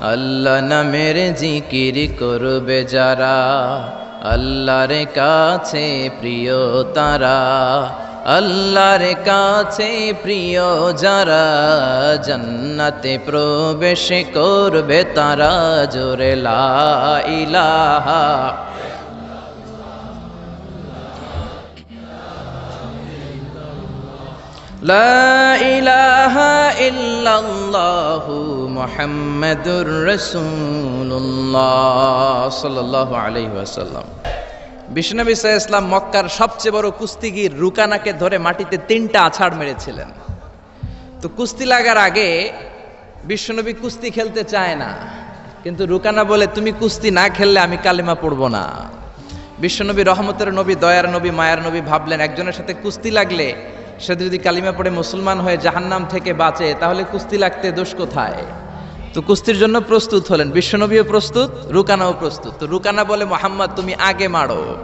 আল্লাহ নামের জিকির করবে যারা, আল্লাহর কাছে প্রিয় তারা, আল্লাহর কাছে প্রিয় যারা, জান্নাতে প্রবেশ করবে তারা জোরে ইলাহা লা ইলাহা لا মোহাম্মদুর রসুল্লাহ সাল্লাহ বিষ্ণবী আসাল্লাম ইসলাম মক্কার সবচেয়ে বড় কুস্তিগির রুকানাকে ধরে মাটিতে তিনটা আছাড় মেরেছিলেন। তো কুস্তি লাগার আগে বিশ্বনবী কুস্তি খেলতে চায় না। কিন্তু রুকানা বলে, তুমি কুস্তি না খেললে আমি কালিমা পড়ব না। বিশ্বনবী রহমতের নবী, দয়ার নবী, মায়ার নবী ভাবলেন, একজনের সাথে কুস্তি লাগলে সে যদি কালিমা পড়ে মুসলমান হয়ে জাহান্নাম থেকে বাঁচে, তাহলে কুস্তি লাগতে দোষ কোথায়? তো কুস্তির জন্য প্রস্তুত হলেন। বিশ্বনবীও প্রস্তুত, রুকানাও প্রস্তুত। তো রুকানা বলে, মোহাম্মদ, তুমি আগে মারো।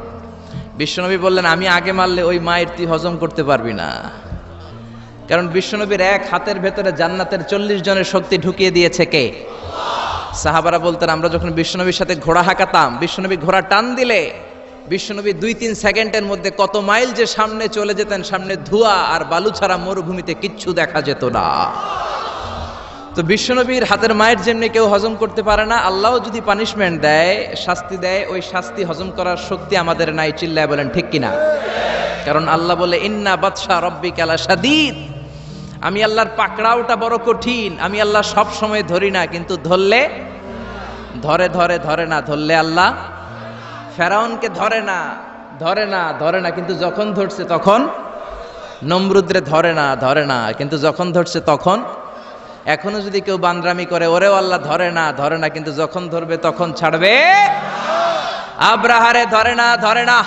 বিশ্বনবী বললেন, আমি আগে মারলে ওই মায়ের তুই হজম করতে পারবি না। কারণ বিশ্বনবীর এক হাতের ভেতরে জান্নাতের চল্লিশ জনের শক্তি ঢুকিয়ে দিয়েছে কে? সাহাবারা বলতেন, আমরা যখন বিশ্বনবীর সাথে ঘোড়া হাঁকাতাম, বিশ্বনবী ঘোড়া টান দিলে, বিশ্বনবী দুই তিন সেকেন্ডের মধ্যে কত মাইল যে সামনে চলে যেতেন, সামনে ধোঁয়া আর বালু ছাড়া মরুভূমিতে কিচ্ছু দেখা যেত না। তো বিশ্বনবীর হাতের মায়ের যেমনি কেউ হজম করতে পারে না। আল্লাহ যদি পানিশমেন্ট দেয়, শাস্তি দেয়, ওই শাস্তি হজম করার শক্তি আমাদের নাই, চিল্লায় বলেন, ঠিক কিনা? কারণ আল্লাহ বলে, ইন্না বাদশাহ রব্বি কালা সাদিদ আমি আল্লাহর পাকড়াওটা বড় কঠিন, আমি আল্লাহ সব সময় ধরি না, কিন্তু ধরলে, ধরে ধরে ধরে না, ধরলে আল্লাহ ফেরাউনকে ধরে না ধরে না ধরে না, কিন্তু যখন ধরছে তখন, নমরুদ্রে ধরে না ধরে না, কিন্তু যখন ধরছে তখন এখনও যদি কেউ বান্দ্রামি করে, ওরেও আল্লাহ ধরে না ধরে না, কিন্তু যখন ধরবে তখন ছাড়বে। আব্রাহারে ধরে না ধরে না।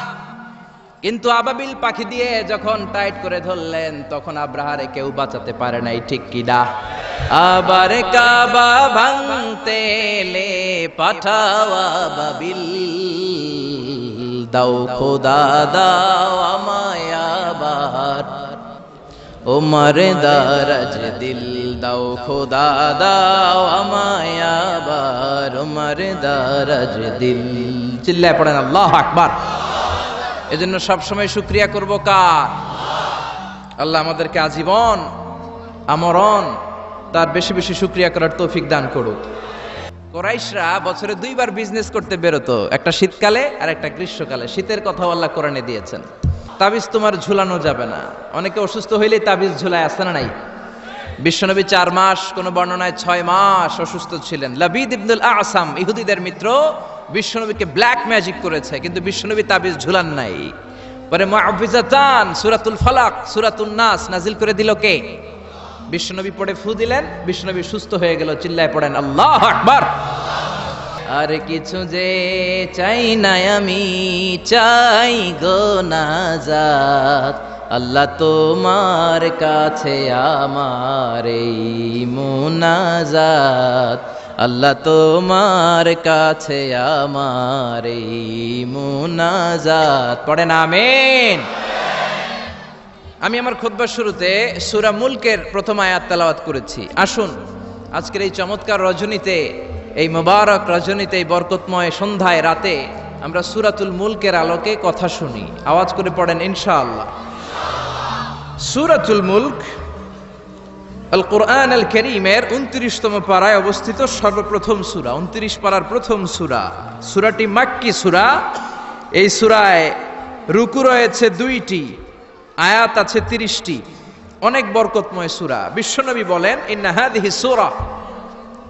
কিন্তু আবাবিল পাখি দিয়ে যখন টাইট করে ধরলেন, তখন আব্রাহারে কেউ বাঁচাতে পারে নাই, ঠিক কিনা আবার কাবা ভাঙতে এলে পাঠাওয়া দাও খোদা, দাও আমায় আবার। ওমর দারাজ দিল দাও খোদা দাও আমায় আবার ওমর দারাজ দিল চিল্লায় পড়েন আল্লাহ আকবার এজন্য সবসময় শুক্রিয়া করব কার আল্লাহ আমাদেরকে আজীবন আমরণ তার বেশি বেশি শুক্রিয়া করার তৌফিক দান করুক কোরাইশরা বছরে দুইবার বিজনেস করতে বেরোতো একটা শীতকালে আর একটা গ্রীষ্মকালে। শীতের কথা আল্লাহ কোরআনে দিয়েছেন। তাবিজ তোমার ঝুলানো যাবে না। অনেকে অসুস্থ হইলেই তাবিজ ঝুলায় আসে না নাই? বিশ্বনবী চার মাস, কোন বর্ণনায় ছয় মাস অসুস্থ ছিলেন। লাবিদ ইবনুল আসাম, ইহুদিদের মিত্র, বিশ্বনবীকে ব্ল্যাক ম্যাজিক করেছে, কিন্তু বিশ্বনবী তাবিজ ঝুলান নাই। পরে মুআফিজাতান, সুরাতুল ফালাক সুরাতুল নাস নাজিল করে দিল কে? বিশ্বনবী পড়ে ফু দিলেন, বিশ্বনবী সুস্থ হয়ে গেল, চিল্লায় পড়েন, আল্লাহ আকবার! আর কিছু যে চাই না আমি, চাই গো নাজাত আল্লাহ তোমার কাছে আমার এই মুনাজাত। আল্লাহ তোমার কাছে আমার এই পড়ে না আমেন। আমি আমার খুতবার শুরুতে সুরা মুলকের প্রথম আয়াত তেলাওয়াত করেছি। আসুন, আজকের এই চমৎকার রজনীতে এই মোবারক রজনীতে, এই বরকতময় সন্ধ্যায়, রাতে আমরা সুরাতুল মুলকের আলোকে কথা শুনি। আওয়াজ করে পড়েন, ইনশাআল্লাহ। সুরাতুল মুলক আল কোরআন আল করিমের উনত্রিশতম পাড়ায় অবস্থিত সর্বপ্রথম সুরা, উনত্রিশ পাড়ার প্রথম সুরা। সুরাটি মাক্কি সুরা। এই সুরায় রুকু রয়েছে দুইটি, আয়াত আছে তিরিশটি। অনেক বরকতময় সুরা। বিশ্বনবী বলেন ইন্নাহাদিহি সুরা।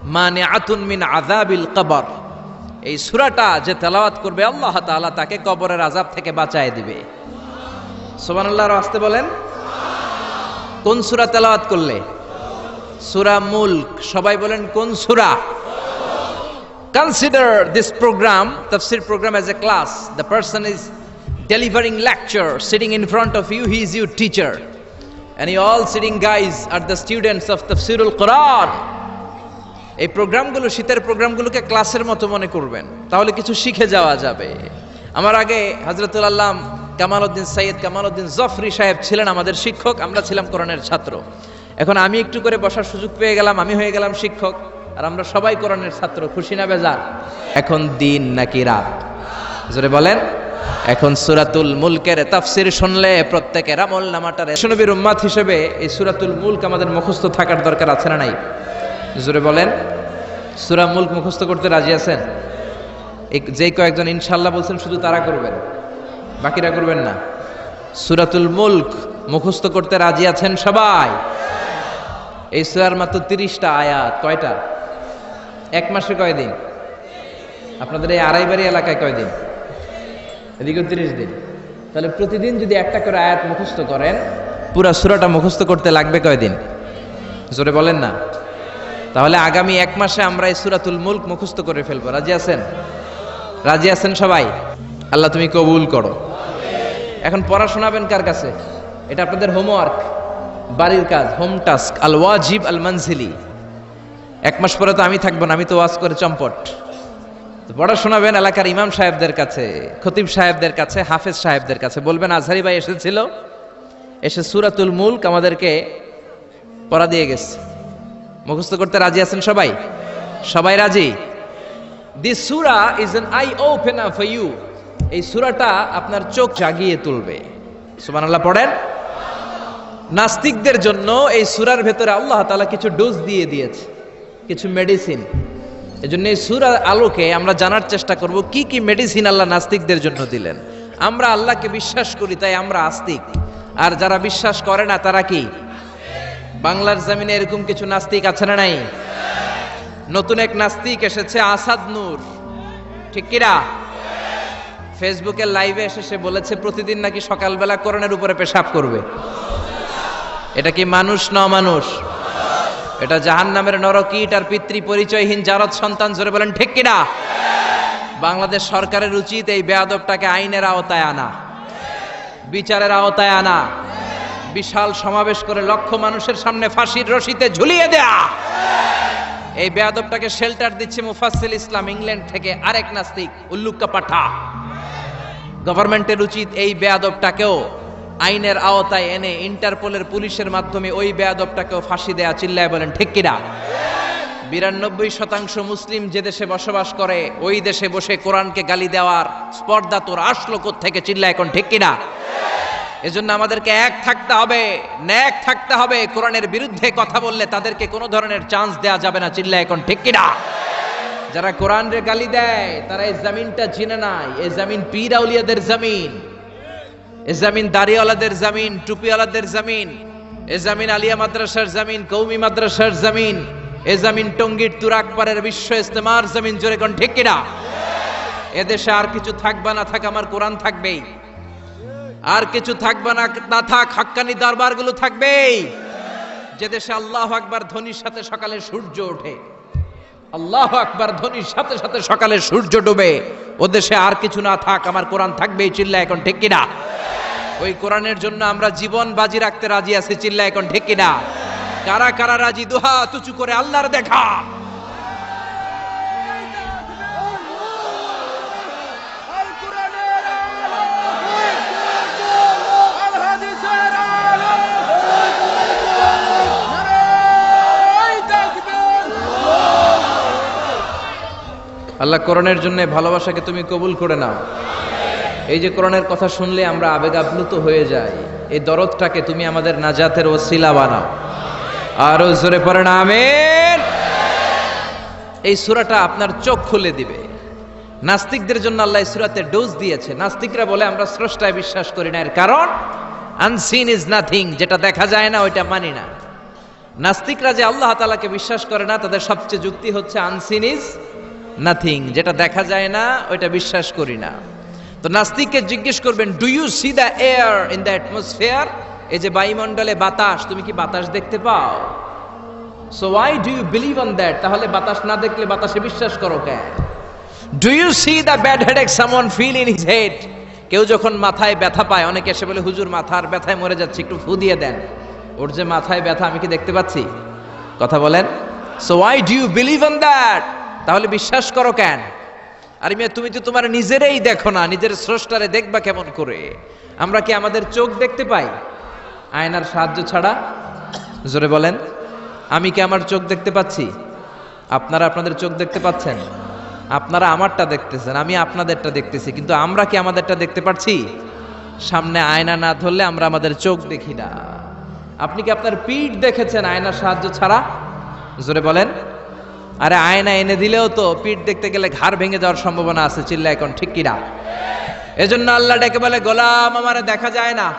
মানে আতুন মিন আজাবিল কবর। এই সুরাটা যে তেলাওয়াত করবে, আল্লাহ তালা তাকে কবরের আজাব থেকে বাঁচায় দিবে। সোমান আল্লাহর আসতে বলেন, কোন সুরা তেলাওয়াত করলে? সুরা মুলক। সবাই বলেন, কোন সুরা? কনসিডার দিস প্রোগ্রাম তফসির program as a class the person is delivering lecture sitting in front of you he is your teacher and you all sitting guys are the students of তফসিরুল কোরআন এই প্রোগ্রামগুলো, শীতের প্রোগ্রামগুলোকে ক্লাসের মতো মনে করবেন। তাহলে কিছু শিখে যাওয়া যাবে। আমার আগে হজরতুল আল্লাম কামাল উদ্দিন সৈয়দ কামাল উদ্দিন জফরি সাহেব ছিলেন আমাদের শিক্ষক, আমরা ছিলাম কোরআনের ছাত্র। এখন আমি একটু করে বসার সুযোগ পেয়ে গেলাম, আমি হয়ে গেলাম শিক্ষক, আর আমরা সবাই কোরআনের ছাত্র, খুশি না বেজার? এখন দিন নাকি রাত? জোরে বলেন। এখন সুরাতুল মুলকের তাফসির শুনলে প্রত্যেকের আমল নামাটারে। নবীর উম্মাত হিসেবে এই সুরাতুল মুলক আমাদের মুখস্থ থাকার দরকার আছে না নাই? জোরে বলেন। সুরা মুলক মুখস্থ করতে রাজি আছেন? যে কয়েকজন ইনশাল্লাহ বলছেন শুধু তারা করবেন, বাকিরা করবেন না। সুরাতুল মুলক মুখস্থ করতে রাজি আছেন সবাই? এই সুরার মাত্র তিরিশটা আয়াত, কয়টা? এক মাসে কয়দিন? আপনাদের এই আড়াইবাড়ি এলাকায় কয়দিন? এদিকে তিরিশ দিন। তাহলে প্রতিদিন যদি একটা করে আয়াত মুখস্থ করেন, পুরা সুরাটা মুখস্থ করতে লাগবে কয়দিন? জোরে বলেন না। তাহলে আগামী এক মাসে আমরা এই সুরাতুল মুলক মুখস্থ করে ফেলব। রাজি আছেন? রাজি আছেন সবাই? আল্লাহ তুমি কবুল করো। এখন পড়া শোনাবেন কার কাছে? এটা আপনাদের হোমওয়ার্ক বাড়ির কাজ হোম টাস্ক আল ওয়াজিব আল মানজিলি এক মাস পরে তো আমি থাকব না, আমি তো ওয়াজ করে চম্পট। পড়া শোনাবেন এলাকার ইমাম সাহেবদের কাছে, খতিব সাহেবদের কাছে, হাফেজ সাহেবদের কাছে। বলবেন, আজহারি ভাই এসেছিল, এসে সুরাতুল মুলক আমাদেরকে পড়া দিয়ে গেছে। মুখস্থ করতে রাজি আছেন সবাই? সবাই রাজি? দিস সুরা is an eye open for you এই সুরাটা আপনার চোখ জাগিয়ে তুলবে। সুবহানাল্লাহ, পড়েন? নাস্তিকদের জন্য এই সুরার ভেতরে আল্লাহ তাআলা কিছু ডোজ দিয়ে দিয়েছে, কিছু মেডিসিন এজন্য এই সুরার আলোকে আমরা জানার চেষ্টা করব, কি কি মেডিসিন আল্লাহ নাস্তিকদের জন্য দিলেন? আমরা আল্লাহকে বিশ্বাস করি, তাই আমরা আস্তিক। আর যারা বিশ্বাস করে না, তারা কি? বাংলার জমিনে এরকম কিছু নাস্তিক আছে না নাই? নতুন এক নাস্তিক এসেছে আসাদ নূর। ঠিক কিরা? ফেসবুকের লাইভে এসে সে বলেছে, প্রতিদিন নাকি সকালবেলা করোনার উপরে পেশাব করবে। এটা কি মানুষ ন মানুষ এটা জাহান নামের নরকীট আর পিতৃ পরিচয়হীন জারদ সন্তান জোরে বলেন, ঠিক কিনা বাংলাদেশ সরকারের উচিত এই বেয়াদবটাকে আইনের আওতায় আনা, বিচারের আওতায় আনা। বিশাল সমাবেশ করে লক্ষ মানুষের সামনে ফাঁসির রশিতে ঝুলিয়ে দেয়া। এই বেয়াদবটাকে শেল্টার দিচ্ছে মুফাসসিল ইসলাম, ইংল্যান্ড থেকে আরেক নাস্তিক, উল্লুক্কা পাঠা। গভর্নমেন্টের উচিত এই বেয়াদবটাকেও আইনের আওতায় এনে ইন্টারপোলের পুলিশের মাধ্যমে ওই বেয়াদবটাকেও ফাঁসি দেয়া চিল্লায় বলেন, ঠিক কিনা? বিরানব্বই শতাংশ মুসলিম যে দেশে বসবাস করে, ওই দেশে বসে কোরআনকে গালি দেওয়ার স্পর্ধা তোর আসলো থেকে চিল্লা এখন ঠিক কিনা? এজন্য আমাদেরকে এক থাকতে হবে, ন্যাক থাকতে হবে। কোরআনের বিরুদ্ধে কথা বললে তাদেরকে কোনো ধরনের চান্স দেয়া যাবে না চিল্লা এখন ঠিক কিনা? যারা কোরআন রে গালি দেয়, তারা এই জমিনটা চিনে নাই। এই জমিন পীর আউলিয়াদের জমিন। এ জমিন দাড়িওয়ালাদের জমিন, টুপিওয়ালাদের জমিন। এ জমিন আলিয়া মাদ্রাসার জমিন, কৌমি মাদ্রাসার জমিন। এ জমিন টঙ্গীর তুরাকপাড়ের বিশ্ব ইস্তেমার জমিন, জোরে কোন ঠিক কিনা? এদেশে আর কিছু থাকবে না, থাক, আমার কোরআন থাকবেই। আর কিছু থাকবে না না থাক, হাক্কানি দরবারগুলো থাকবেই। যে দেশে আল্লাহ আকবার ধ্বনির সাথে সকালে সূর্য ওঠে, আল্লাহ আকবার ধ্বনির সাথে সাথে সকালে সূর্য ডুবে, ও দেশে আর কিছু না থাক, আমার কোরআন থাকবেই চিল্লা এখন ঠিক কিনা? ওই কোরআনের জন্য আমরা জীবন বাজি রাখতে রাজি আছি চিল্লা এখন ঠিক কিনা? কারা কারা রাজি? দুহা তুচু করে আল্লাহর দেখা। আল্লাহ কোরআনের জন্য ভালোবাসাকে তুমি কবুল করে নাও। এই যে কোরআনের কথা শুনলে আমরা আবেগ আপ্লুত হয়ে যাই। এই দরদটাকে তুমি আমাদের নাজাতের ওসিলা বানাও। আরও জোরে পড়ে না আমেন। এই সুরাটা আপনার চোখ খুলে দিবে। নাস্তিকদের জন্য আল্লাহ সুরাতে ডোজ দিয়েছে। নাস্তিকরা বলে, আমরা স্রষ্টায় বিশ্বাস করি না। এর কারণ আনসিন ইজ নাথিং যেটা দেখা যায় না, ওইটা মানি না। নাস্তিকরা যে আল্লাহ তালাকে বিশ্বাস করে না, তাদের সবচেয়ে যুক্তি হচ্ছে আনসিন ইজ নাথিং যেটা দেখা যায় না, ওইটা বিশ্বাস করি না। তো নাস্তিককে জিজ্ঞেস করবেন do you see the air in the atmosphere এই যে বায়ুমণ্ডলে বাতাস, তুমি কি বাতাস দেখতে পাও? So why do you believe on that তাহলে বাতাস না দেখলে বাতাসে বিশ্বাস করো কেন? Do you see the bad headache someone feel in his head কেউ যখন মাথায় ব্যথা পায়, অনেকে এসে বলে, হুজুর, মাথার ব্যথায় মরে যাচ্ছে, একটু ফু দিয়ে দেন। ওর যে মাথায় ব্যথা, আমি কি দেখতে পাচ্ছি? কথা বলেন। So why do you believe on that তাহলে বিশ্বাস করো কেন? আরে মিয়া, তুমি তো তোমার নিজেরাই দেখো না, নিজের স্রষ্টারে দেখবা কেমন করে? আমরা কি আমাদের চোখ দেখতে পাই? আয়নার সাহায্য ছাড়া? জোরে বলেন, আমি কি আমার চোখ দেখতে পাচ্ছি? আপনারা আপনাদের চোখ দেখতে পাচ্ছেন? আপনারা আমারটা দেখতেছেন, আমি আপনাদেরটা দেখতেছি, কিন্তু আমরা কি আমাদেরটা দেখতে পাচ্ছি সামনে আয়না না ধরলে আমরা আমাদের চোখ দেখি না। আপনি কি আপনার পিঠ দেখেছেন আয়নার সাহায্য ছাড়া? জোরে বলেন আরে আয়না এনে দিলেও তো পিঠ দেখতে গেলে ঘাড় ভেঙে যাওয়ার সম্ভাবনা আছে চিল্লা এখন ঠিক কিনা? এজন্য আল্লাহ ডেকে বলে, গোলাম, আমার দেখা যায় না।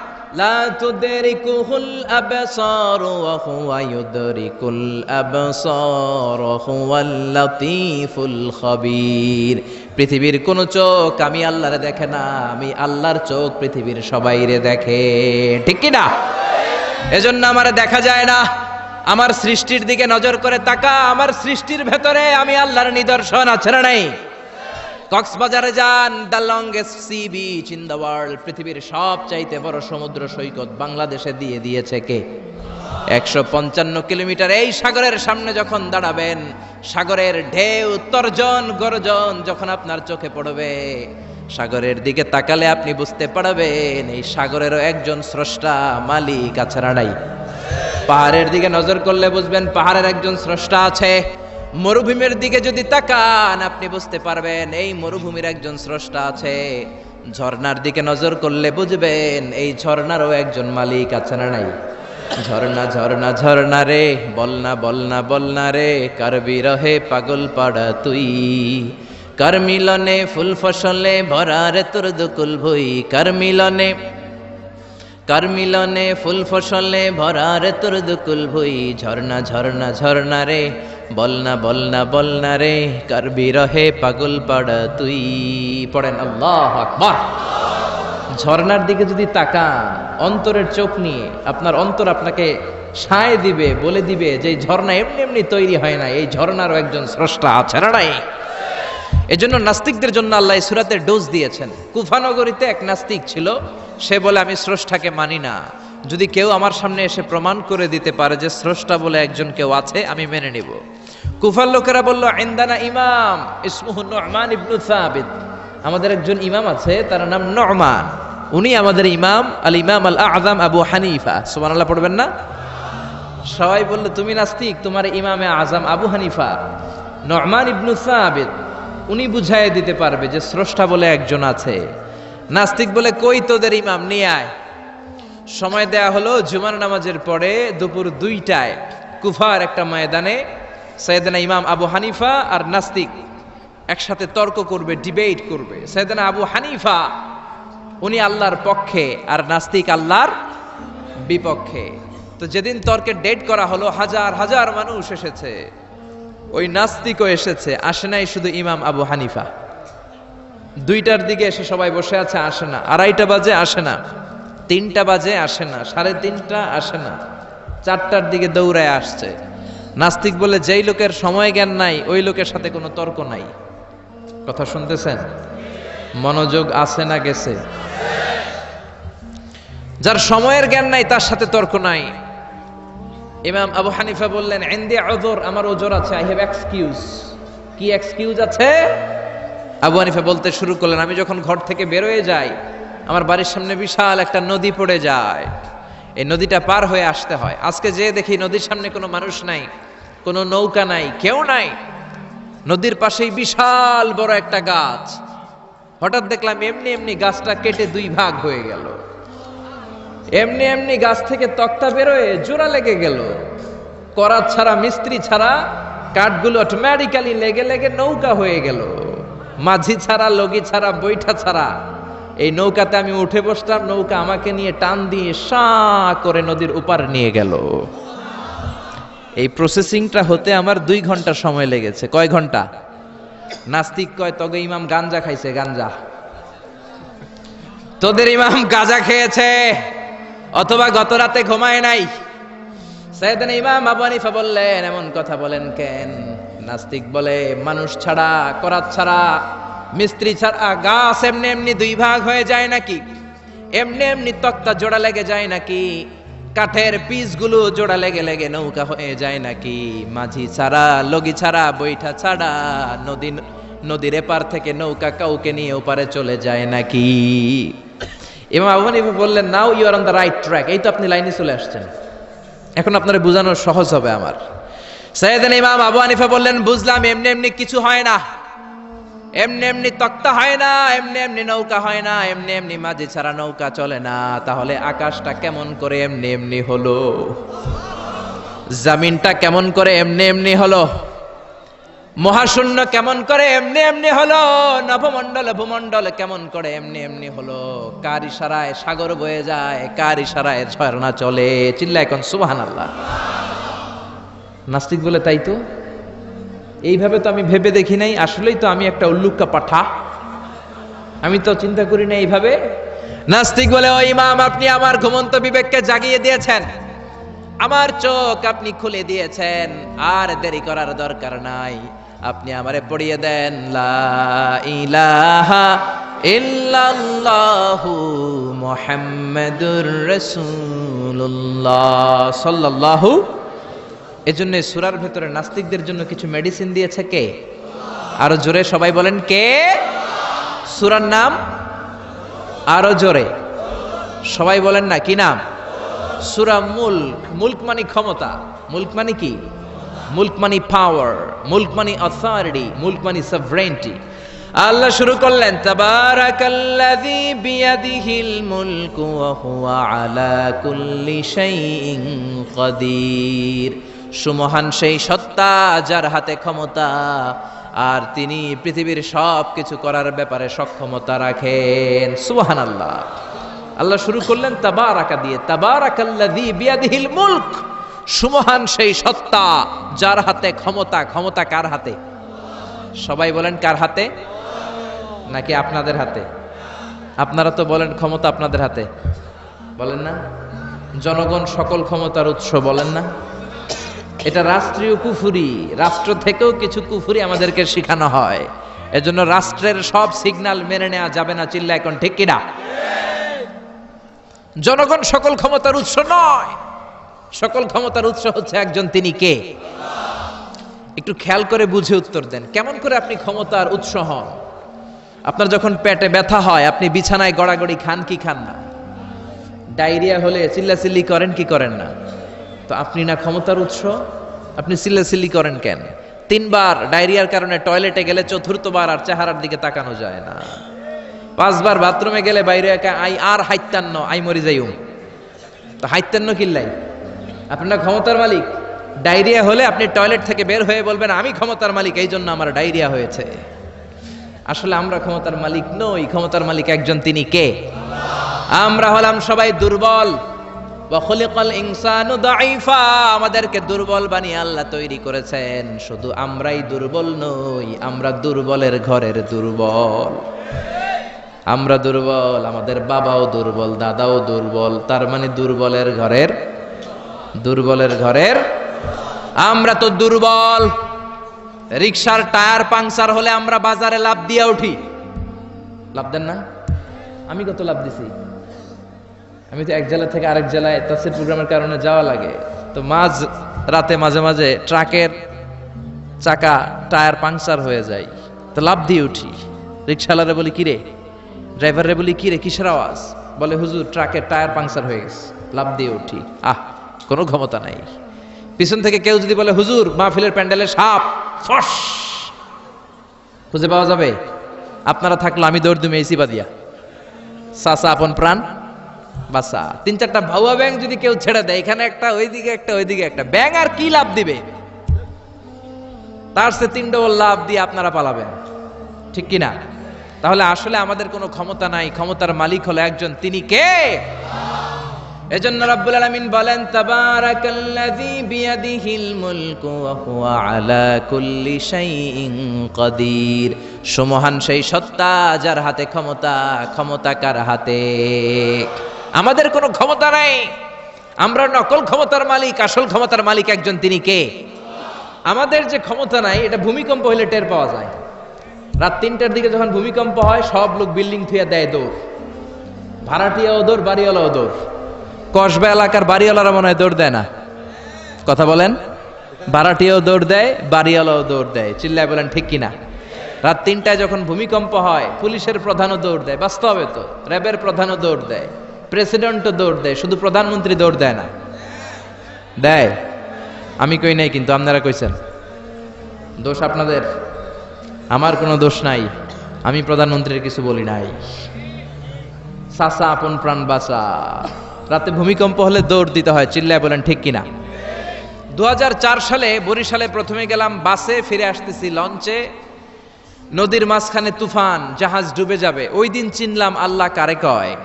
পৃথিবীর কোন চোখ আমি আল্লাহরে দেখে না, আমি আল্লাহর চোখ পৃথিবীর সবাইরে দেখে। ঠিক কি না এজন্য আমারে দেখা যায় না। আমার সৃষ্টির দিকে নজর করে তাকা, আমার সৃষ্টির ভেতরে আমি আল্লাহর নিদর্শন, আছে না নাই? কক্সবাজারে যান, the longest sea beach in the world, পৃথিবীর সব চাইতে বড় সমুদ্র সৈকত বাংলাদেশে দিয়ে দিয়েছে কে? একশো পঞ্চান্ন কিলোমিটার এই সাগরের সামনে যখন দাঁড়াবেন, সাগরের ঢেউ, তর্জন, গর্জন যখন আপনার চোখে পড়বে, সাগরের দিকে তাকালে আপনি বুঝতে পারবেন, এই সাগরেরও একজন স্রষ্টা, মালিক, আছে নাই? পাহাড়ের দিকে নজর করলে বুঝবেন পাহাড়ের একজন স্রষ্টা আছে। মরুভূমির দিকে যদি তাকান, আপনি বুঝতে পারবেন এই মরুভূমির একজন স্রষ্টা আছে। ঝর্ণার দিকে নজর করলে বুঝবেন এই ঝর্ণারও একজন মালিক আছে না নাই? ঝর্ণা ঝর্ণা ঝর্ণা রে বলনা বলনা বলনা রে কারবি রহে পাগল পাড়া তুই? কার মিলনে ফুল ফসলে ভরা রে তোর দুকুল ভুই? কার মিলনে কার মিলনে ফুল ফসলে ভরা রে তোর দুকুল ভুই? ঝর্ণা ঝর্ণা ঝর্ণা রে, বলনা বলনা বলনা রে, কার বিরহে পাগল পাড়া তুই? পড়েন আল্লাহ আকবার। ঝর্ণার দিকে যদি তাকান, অন্তরের চোখ নিয়ে, আপনার অন্তর আপনাকে সায় দিবে, বলে দিবে যে ঝর্ণা এমনি এমনি তৈরি হয় না, এই ঝর্ণারও একজন স্রষ্টা আছে না নাই? এজন্য নাস্তিকদের জন্য আল্লাহ এই সুরাতের ডোজ দিয়েছেন। কুফানগরীতে এক নাস্তিক ছিল, সে বলে, আমি স্রষ্টাকে মানি না। যদি কেউ আমার সামনে এসে প্রমাণ করে দিতে পারে যে স্রষ্টা বলে একজন কেউ আছে, আমি মেনে নিব। কুফার লোকেরা বলল আইন্দানা ইমাম, ইসমুহ নরমান ইবনু সাবিদ আমাদের একজন ইমাম আছে, তার নাম নরমান উনি আমাদের ইমাম, আল ইমাম আল আজম আবু হানিফা। সুবহানাল্লাহ, পড়বেন না? সবাই বলল, তুমি নাস্তিক, তোমার ইমামে আজম আবু হানিফা। নরমান ইবনু সাবিদ উনি বুঝাইয়ে দিতে পারবে যে স্রষ্টা বলে একজন আছে। নাস্তিক বলে, কই তোদের ইমাম? নিয়ে আয়। সময় দেয়া হলো, জুমার নামাজের পরে দুপুর দুইটায় কুফার একটা ময়দানে সৈয়দনা ইমাম আবু হানিফা আর নাস্তিক একসাথে তর্ক করবে, ডিবেট করবে। সৈয়দনা আবু হানিফা, উনি আল্লাহর পক্ষে আর নাস্তিক আল্লাহর বিপক্ষে। তো যেদিন তর্কের ডেট করা হলো, হাজার হাজার মানুষ এসেছে। ওই নাস্তিকও এসেছে, আসে নাই শুধু ইমাম আবু হানিফা। দুইটার দিকে এসে সবাই বসে আছে, আসে না। আড়াইটা বাজে, আসে না। তিনটা বাজে, আসে না। সাড়ে তিনটা, আসে না। চারটার দিকে দৌড়ায় আসছে। নাস্তিক বলে, যেই লোকের সময় জ্ঞান নাই, ওই লোকের সাথে কোনো তর্ক নাই। কথা শুনতেছেন? মনোযোগ আছে না গেছে? যার সময়ের জ্ঞান নাই, তার সাথে তর্ক নাই। ইমাম আবু হানিফা বললেন এন্দি অজর আমার ওজোর আছে আই হ্যাভ এক্সকিউজ কি এক্সকিউজ আছে? আবু হানিফা বলতে শুরু করলেন, আমি যখন ঘর থেকে বেরোয় যাই, আমার বাড়ির সামনে বিশাল একটা নদী পড়ে যায়। এই নদীটা পার হয়ে আসতে হয়। আজকে যে দেখি নদীর সামনে কোনো মানুষ নাই, কোনো নৌকা নাই, কেউ নাই। নদীর পাশেই বিশাল বড় একটা গাছ। হঠাৎ দেখলাম এমনি এমনি গাছটা কেটে দুই ভাগ হয়ে গেল। এমনি এমনি গাছ থেকে তক্তা বেরোয়, জোড়া লেগে গেল। করাত ছাড়া, মিস্ত্রি ছাড়া, কাঠগুলো অটোমেটিক্যালি লেগে লেগে নৌকা হয়ে গেল। মাঝি ছাড়া, লগি ছাড়া, বৈঠা ছাড়া। এই নৌকাতে আমি উঠে বসলাম, নৌকা আমাকে নিয়ে টান দিয়ে সা করে নদীর উপার নিয়ে গেল। এই প্রসেসিংটা হতে আমার দুই ঘণ্টা সময় লেগেছে। কয় ঘণ্টা? নাস্তিক কয় তবে ইমাম গাঞ্জা খাইছে, গাঞ্জা। তোদের ইমাম গাঁজা খেয়েছে। অথবা গত রাতে ঘুমায় নাই। সাইয়েদান ইমাম আবু হানিফা বললেন, এমন কথা বলেন কেন? নাস্তিক বলে মানুষ ছাড়া, করাত ছাড়া, মিস্ত্রি ছাড়া গাছ এমনি এমনি দুই ভাগ হয়ে যায় নাকি? এমনি এমনি তক্তা জোড়া লেগে যায় নাকি? কাঠের পিসগুলো জোড়া লেগে লেগে নৌকা হয়ে যায় নাকি? মাঝি ছাড়া, লগি ছাড়া, বৈঠা ছাড়া, নদী, নদীর এপার থেকে নৌকা কাউকে নিয়ে ওপারে চলে যায় নাকি? ইমাম আবু হানিফা বললেন now you are on the right track এই তো আপনি লাইনে চলে আসছেন। এখন আপনারা বোঝানো সহজ হবে আমার। সৈয়দিন ইমাম আবু হানিফা বললেন, বুঝলাম, এমনি এমনি কিছু হয় না। এমনি এমনি তক্তা হয় না, এমনি এমনি নৌকা হয় না, এমনি এমনি মাঝি ছাড়া নৌকা চলে না। তাহলে আকাশটা কেমন করে এমনি এমনি হলো? জামিনটা কেমন করে এমনি এমনি হলো? মহাশূন্য কেমন করে? এমনি এমনি হলো। নভমণ্ডল ভূমণ্ডল কেমন করে? এমনি এমনি হলো। কার ইশারায় সাগর বয়ে যায়, কার ইশারায় ঝর্ণা চলে? চিল্লা এখন সুবাহান আল্লাহ নাস্তিক বলে তাই তো? এইভাবে তো আমি ভেবে দেখি নাই। আসলেই তো আমি একটা উল্লুক্কা পাঠা। আমি তো চিন্তা করি না এইভাবে। নাস্তিক বলে, ও ইমাম, আপনি আমার ঘুমন্ত বিবেককে জাগিয়ে দিয়েছেন। আমার চোখ আপনি খুলে দিয়েছেন। আর দেরি করার দরকার নাই। আপনি আমারে পড়িয়ে দেন, লা ইলাহা ইল্লাল্লাহু মুহাম্মাদুর রাসূলুল্লাহ সাল্লাল্লাহু এজন্য সুরার ভেতরে নাস্তিকদের জন্য কিছু মেডিসিন দিয়েছে কে? আরও জোরে সবাই বলেন কে? সুরার নাম? আরও জোরে। সবাই বলেন না, কি নাম? সুরা মুল্ক। মুল্ক মানে ক্ষমতা। মুল্ক মানে কি? মুল্ক মানে পাওয়ার মুল্ক মানে অথরিটি মুল্ক মানে সভরেন্টি আল্লাহ শুরু করলেন, তাবারাকাল্লাযী বিয়াদিহিল মুলকু ওয়া হুয়া আলা কুল্লি শাইইন কাদির। সুমহান সেই সত্তা যার হাতে ক্ষমতা, আর তিনি পৃথিবীর সব কিছু করার ব্যাপারে সক্ষমতা রাখেন। সুবহানাল্লাহ। আল্লাহ শুরু করলেন, তাবারাকা দিয়ে, তাবারাকাল্লাযী বিয়াদিহিল মুলক। সুমহান সেই সত্তা যার হাতে ক্ষমতা ক্ষমতা কার হাতে? সবাই বলেন কার হাতে? নাকি আপনাদের হাতে? আপনারা তো বলেন ক্ষমতা আপনাদের হাতে। বলেন না? জনগণ সকল ক্ষমতার উৎস, বলেন না? এটা রাষ্ট্রীয় কুফুরি। রাষ্ট্র থেকেও কিছু কুফুরি আমাদেরকে শেখানো হয়। এজন্য রাষ্ট্রের সব সিগন্যাল মেনে নেওয়া যাবে না চিল্লা এখন ঠিক কিনা? জনগণ সকল ক্ষমতার উৎস নয়। সকল ক্ষমতার উৎস হচ্ছে একজন তিনি কে? একটু খেয়াল করে বুঝে উত্তর দেন। কেমন করে আপনি ক্ষমতার উৎস হন? আপনার যখন পেটে ব্যথা হয়, আপনি বিছানায় গড়াগড়ি খান কি খান না? ডায়রিয়া হলে চিল্লাচিল্লি করেন কি করেন না? তো আপনি না ক্ষমতার উৎস? আপনি চিল্লাচিল্লি করেন কেন? তিনবার ডায়রিয়ার কারণে টয়লেটে গেলে চতুর্থবার আর চেহারার দিকে তাকানো যায় না। পাঁচবার বাথরুমে গেলে বাইরে একা, আই আর হাইতান্ন আই মরি যাইউম তো হাইতান্ন কিল্লাই? আপনার ক্ষমতার মালিক। ডায়রিয়া হলে আপনি টয়লেট থেকে বের হয়ে বলবেন, আমি ক্ষমতার মালিক, এই জন্য আমার ডায়রিয়া হয়েছে। আসলে আমরা ক্ষমতার মালিক নই, ক্ষমতার মালিক একজন তিনি কে? আমরা হলাম সবাই দুর্বল। আমাদেরকে দুর্বল বানিয়ে আল্লাহ তৈরি করেছেন। শুধু আমরাই দুর্বল নই, আমরা দুর্বলের ঘরের দুর্বল। আমরা দুর্বল, আমাদের বাবাও দুর্বল, দাদাও দুর্বল, তার মানে দুর্বলের ঘরের দুর্বলের ঘরের। আমরা তো দুর্বল। রিক্সার টায়ার পাংচার হলে আমরা বাজারে লাভ দিয়ে উঠি। লাভ দেন না? আমি কত লাভ দিছি? আমি তো এক জেলা থেকে আরেক জেলায় তাফসির প্রোগ্রামের কারণে যাওয়া লাগে। তো মাঝ রাতে মাঝে মাঝে ট্রাকের চাকা টায়ার পাংচার হয়ে যায়। তো লাভ দিয়ে উঠি। রিক্সাওয়ালারে বলি, কিরে? ড্রাইভারে বলি, কিরে? কিসের আওয়াজ? বলে, হুজুর, ট্রাকের টায়ার পাংচার হয়ে গেছে। লাভ দিয়ে উঠি। আহ! কোনো ক্ষমতা নাই। পিছন থেকে কেউ যদি বলে, হুজুর, মাহফিলের প্যান্ডেলে সাপ, ফস! খুঁজে পাওয়া যাবে? আপনারা থাকলে আমি দৌড় দুমে এসি বাদিয়া সাসা আপন প্রাণ বাসা তিন চারটা ভাউয়া ব্যাং যদি কেউ ছেড়ে দেয়, এখানে একটা, ওইদিকে একটা ওইদিকে একটা। ব্যাং আর কি লাভ দিবে? তার সে তিন ডবল লাভ দিয়ে আপনারা পালাবেন। ঠিক কি না তাহলে আসলে আমাদের কোনো ক্ষমতা নাই। ক্ষমতার মালিক হলো একজন। তিনি কে? এজন্য রাব্বুল আলামিন বলেন, তাবারাকাল্লাযী বিয়াদিহিল মুলকু ওয়া হুয়া আলা কুল্লি শাইইন কাদির। সুমহান সেই সত্তা যার হাতে ক্ষমতা ক্ষমতা কার হাতে? আমাদের কোনো ক্ষমতা নাই। আমরা নকল ক্ষমতার মালিক, আসল ক্ষমতার মালিক একজন তিনি কে? আমাদের যে ক্ষমতা নাই, এটা ভূমিকম্প হলে টের পাওয়া যায়। রাত তিনটার দিকে যখন ভূমিকম্প হয়, সব লোক বিল্ডিং থুয়ে দেয় দৌড়। ভাড়াটিয়া ওদর বাড়িওয়ালা ওদর কসবা এলাকার বাড়িওয়ালারা মনে হয় দৌড় দেয় না। কথা বলেন? ভাড়াটিয়াও দৌড় দেয়, বাড়িওয়ালাও দৌড় দেয়। চিল্লায় বলেন, ঠিক কিনা? রাত তিনটায় যখন ভূমিকম্প হয়, পুলিশের প্রধানও দৌড় দেয়। বাস্তবে তো, র্যাবের প্রধানও দৌড় দেয়। প্রেসিডেন্টও দৌড় দেয়, শুধু প্রধানমন্ত্রী দৌড় দেয় না। দেয়। আমি কই নাই, কিন্তু আপনারা কইছেন। দোষ আপনাদের? আমার কোনো দোষ নাই। আমি প্রধানমন্ত্রীর কিছু বলি নাই। সাসা আপন প্রাণ বাঁচা। রাতে ভূমিকম্প হলে দৌড় দিতে হয়, চিল্লায় বলেন, ঠিক কিনা? দু হাজার চার সালে বরিশালে প্রথমে গেলাম বাসে, ফিরে আসতেছি লঞ্চে। নদীর মাঝখানে তুফান, জাহাজ ডুবে যাবে। ওই দিন চিনলাম আল্লাহ কারে কয়?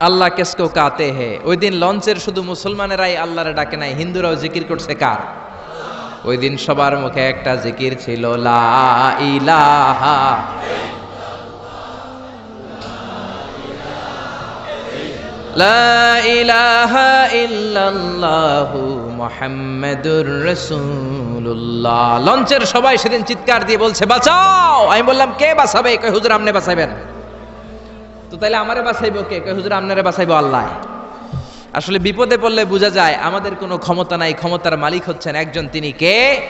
আল্লাহ কেসকো কাতে হে। ওই দিন লঞ্চের শুধু মুসলমানেরাই আল্লাহরে ডাকে নাই, হিন্দুরাও জিকির করছে কার? ওই দিন সবার মুখে একটা জিকির ছিল, লা ইলাহা লঞ্চের সবাই সেদিন চিৎকার দিয়ে বলছে, বাঁচাও! আমি বললাম, কে বাঁচাবে? কই হুজুর আমনে বাঁচাবেন তো তাইলে আমারে বাঁচাইবো কে? কই হুজুর, আপনারে বাঁচাইবো আল্লাহ। আসলে বিপদে পড়লে বোঝা যায়, আমাদের কোনো ক্ষমতা নাই, ক্ষমতার মালিক হচ্ছেন একজন, তিনি কে?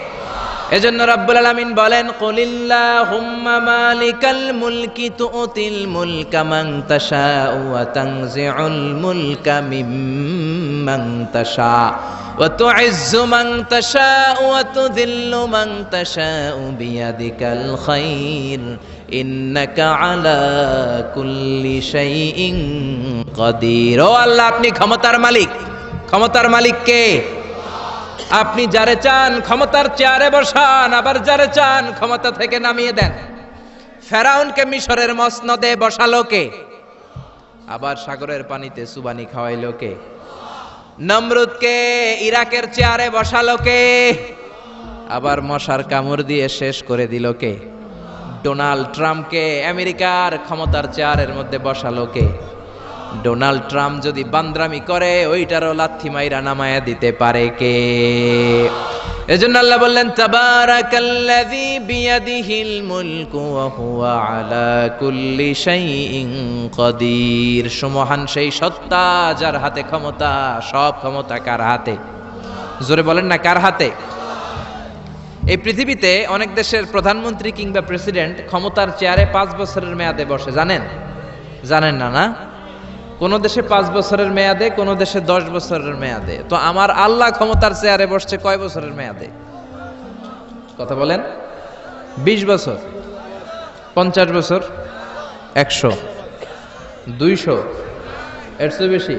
এজন্য রাব্বুল আলামিন বলেন, কুলিল্লাহুম্মা মালিকাল মুলকি তুতিল মুলকা মান তাশাউ ওয়া তানজিউল মুলকা মিম্মান তাশা ওয়া তুইজ্জু মান তাশাউ ওয়া তুযিল্লু মান তাশাউ বিয়াদিকাল খাইর। ইন্নাকা আলা কুল্লি শাইইন কাদির। ও আল্লাহ, আপনি ক্ষমতার মালিক। ক্ষমতার মালিক কে? আপনি যারে চান ক্ষমতার চেয়ারে বসান, আবার যারে চান ক্ষমতা থেকে নামিয়ে দেন। ফেরাউনকে মিশরের মসনদে বসালো কে? আবার সাগরের পানিতে সুবানি খাওয়াইলো কে? নমরুদকে ইরাকের চেয়ারে বসালো কে? আবার মশার কামড় দিয়ে শেষ করে দিল কে? ডোনাল্ড ট্রাম্পকে আমেরিকার ক্ষমতার চেয়ারের মধ্যে বসালো কে? ডোনাল্ড ট্রাম্প যদি বান্দ্রামি করে, ওইটারও লাথি মাইরা নামায়া দিতে পারে কে? এজন্য আল্লাহ বললেন, তাবারাকাল্লাযী বিয়াদিহিল মুলকু ওয়া হুয়া আলা কুল্লি শাইইন কাদির সুমহান সেই সত্তা যার হাতে ক্ষমতা, সব ক্ষমতা কার হাতে? জোরে বলেন না, কার হাতে? এই পৃথিবীতে অনেক দেশের প্রধানমন্ত্রী কিংবা প্রেসিডেন্ট ক্ষমতার চেয়ারে পাঁচ বছরের মেয়াদে বসে, জানেন? জানেন না না? কোন দেশে পাঁচ বছরের মেয়াদে, কোন দেশে দশ বছরের মেয়াদে। তো আমার আল্লাহ ক্ষমতার চেয়ারে বসছে কয় বছরের মেয়াদে? কথা বলেন। বিশ বছর, পঞ্চাশ বছর, একশো, দুইশো, এর চেয়ে বেশি।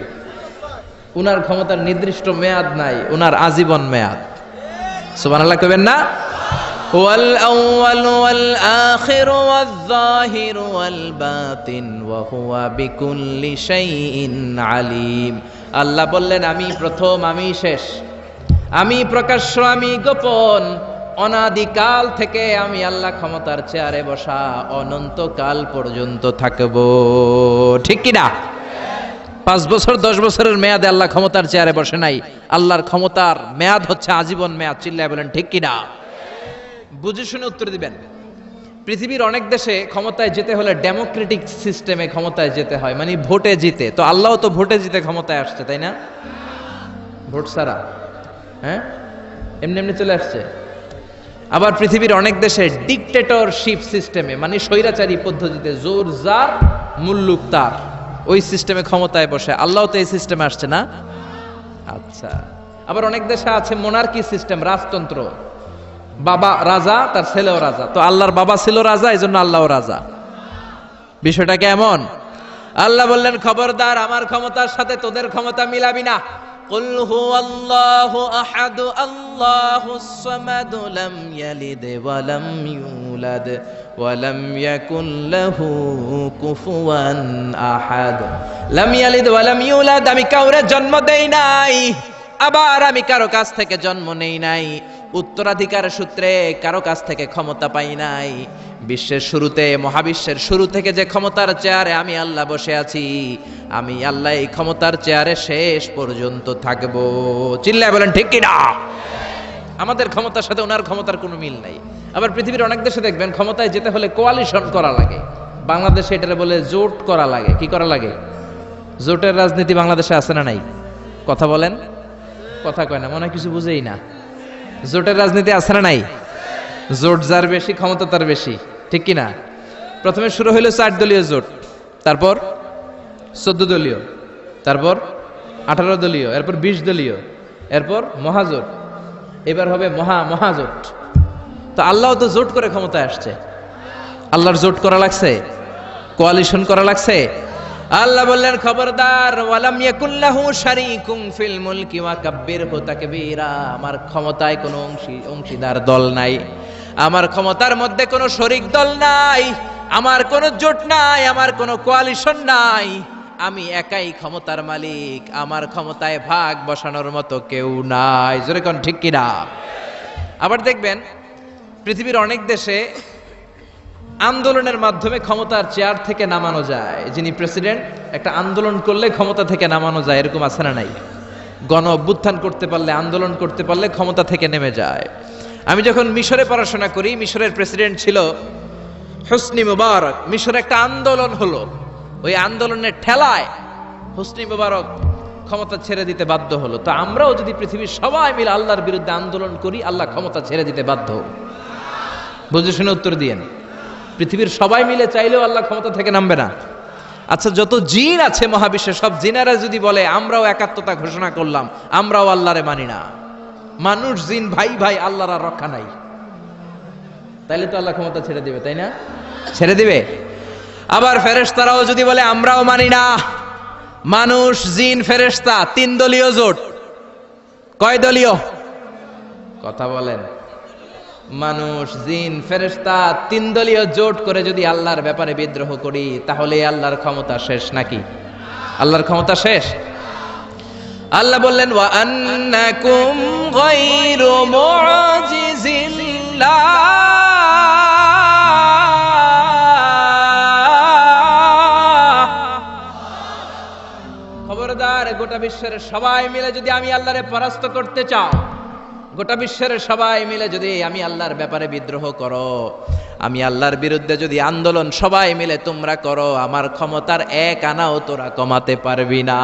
উনার ক্ষমতার নির্দিষ্ট মেয়াদ নাই, উনার আজীবন মেয়াদ। সুবান আল্লাহ কইবেন না? والأول والآخر والظاهر والباطن وهو بكل شيء عليم আল্লাহ বললেন আমি প্রথম আমি শেষ আমি প্রকাশ্য আমি গোপন অনাদিকাল থেকে আমি আল্লাহ ক্ষমতার চেয়ারে বসা অনন্তকাল পর্যন্ত থাকব ঠিক কি না পাঁচ বছর দশ বছরের মেয়াদে আল্লাহ ক্ষমতার চেয়ারে বসে নাই আল্লাহর ক্ষমতার মেয়াদ হচ্ছে আজীবন মেয়াদ চিল্লায় বলেন ঠিক কি না বুঝে শুনে উত্তর দিবেন। পৃথিবীর অনেক দেশে ক্ষমতায় যেতে হলে ডেমোক্রেটিক সিস্টেমে ক্ষমতায় যেতে হয় মানে ভোটে জিতে। তো আল্লাহ তো ভোটে জিতে ক্ষমতায় আসছে, তাই না? ভোট ছাড়া। হ্যাঁ? এমনি এমনি চলে আসছে। আবার পৃথিবীর অনেক দেশে ডিকটেটরশিপ সিস্টেমে মানে স্বৈরাচারী পদ্ধতিতে জোর যার মুল্লুক, তার। ওই সিস্টেমে ক্ষমতায় বসে। আল্লাহ তো এই সিস্টেমে আসছে না? আচ্ছা। আবার অনেক দেশে আছে মোনার্কি সিস্টেম রাজতন্ত্র। বাবা রাজা তার ছেলেও রাজা তো আল্লাহর বাবা ছিল রাজা এই জন্য আল্লাহও রাজা বিষয়টা কেমন আল্লাহ বললেন খবরদার আমার ক্ষমতার সাথে তোদের ক্ষমতা মিলাবি না قل هو الله أحد الله الصمد لم يلد ولم يولد ولم يكن له كفوا أحد لم يلد ولم يولد আমি কাউরে জন্ম দেই নাই আবার আমি কারো কাছ থেকে জন্ম নেই নাই উত্তরাধিকার সূত্রে কারও কাছ থেকে ক্ষমতা পাই নাই। বিশ্বের শুরুতে, মহাবিশ্বের শুরু থেকে যে ক্ষমতার চেয়ারে আমি আল্লাহ বসে আছি, আমি আল্লাহ এই ক্ষমতার চেয়ারে শেষ পর্যন্ত থাকব। চিল্লায় বলেন, ঠিক কিনা? আমাদের ক্ষমতার সাথে ওনার ক্ষমতার কোনো মিল নাই। আবার পৃথিবীর অনেক দেশে দেখবেন, ক্ষমতায় যেতে হলে কোয়ালিশন করা লাগে। বাংলাদেশে এটা বলে জোট করা লাগে। কি করা লাগে? জোটের রাজনীতি বাংলাদেশে আছে না নাই? কথা বলেন? কথা কয় না, মনে কিছু বুঝেই না। জোটের রাজনীতি আছে না নাই? জোট যার বেশি, ক্ষমতা তার বেশি। ঠিক কি না প্রথমে শুরু হইল চার দলীয় জোট, তারপর চোদ্দ দলীয়, তারপর আঠারো দলীয়, এরপর বিশ দলীয়, এরপর মহাজোট, এবার হবে মহা মহাজোট। তো আল্লাহ তো জোট করে ক্ষমতায় আসছে। আল্লাহর জোট করা লাগছে? কোয়ালিশন করা লাগছে? আল্লাহ বললেন, খবরদার, ওয়ালাম ইয়াকুল্লাহু শারীকুম ফিল মুলকি ওয়া কাব্বিরহু তাকবীরা। আমার ক্ষমতায় কোনো অংশী, অংশীদার দল নাই। আমার ক্ষমতার মধ্যে কোনো শরিক দল নাই। আমার কোনো জোট নাই, আমার কোনো কোয়ালিশন নাই। আমি একাই ক্ষমতার মালিক। আমার ক্ষমতায় ভাগ বসানোর মতো কেউ নাই। যেরকম ঠিক কিনা? আবার দেখবেন, পৃথিবীর অনেক দেশে আন্দোলনের মাধ্যমে ক্ষমতার চেয়ার থেকে নামানো যায়। যিনি প্রেসিডেন্ট, একটা আন্দোলন করলে ক্ষমতা থেকে নামানো যায়, এরকম আছে না নাই? গণ অভ্যুত্থান করতে পারলে, আন্দোলন করতে পারলে ক্ষমতা থেকে নেমে যায়। আমি যখন মিশরে পড়াশোনা করি, মিশরের প্রেসিডেন্ট ছিল হোসনি মুবারক। মিশরে একটা আন্দোলন হলো। ওই আন্দোলনের ঠেলায় হোসনি মুবারক ক্ষমতা ছেড়ে দিতে বাধ্য হলো। তো আমরাও যদি পৃথিবীর সবাই মিলে আল্লাহর বিরুদ্ধে আন্দোলন করি, আল্লাহ ক্ষমতা ছেড়ে দিতে বাধ্য। বুঝে শুনে উত্তর দিয়েন। পৃথিবীর সবাই মিলে চাইলেও আল্লাহ ক্ষমতা থেকে নামবে না। আচ্ছা যত জিন আছে মহাবিশ্বে, সব জিনারা যদি বলে, আমরাও একাত্মতা ঘোষণা করলাম, আমরাও আল্লাহরে মানি না। মানুষ, জিন, ভাই ভাই, আল্লাহর আর রক্ষা নাই। তাইলে তো আল্লাহ ক্ষমতা ছেড়ে দিবে, তাই না? ছেড়ে দিবে? আবার ফেরেশতারাও যদি বলে, আমরাও মানি না। মানুষ, জিন, ফেরেশতা, তিন দলীয় জোট। কয় দলীয়? কথা বলেন। মানুষ, জিন, ফেরেশতা তিন দলীয় জোট করে যদি আল্লাহর ব্যাপারে বিদ্রোহ করি, তাহলে আল্লাহর ক্ষমতা শেষ নাকি? আল্লাহর ক্ষমতা শেষ? আল্লাহ বললেন খবরদার, গোটা বিশ্বের সবাই মিলে যদি আমি আল্লাহরে পরাস্ত করতে চাও গোটা বিশ্বের সবাই মিলে যদি আমি আল্লাহর ব্যাপারে বিদ্রোহ করো, আমি আল্লাহর বিরুদ্ধে যদি আন্দোলন সবাই মিলে তোমরা করো, আমার ক্ষমতার এক আনাও তোরা কমাতে পারবি না।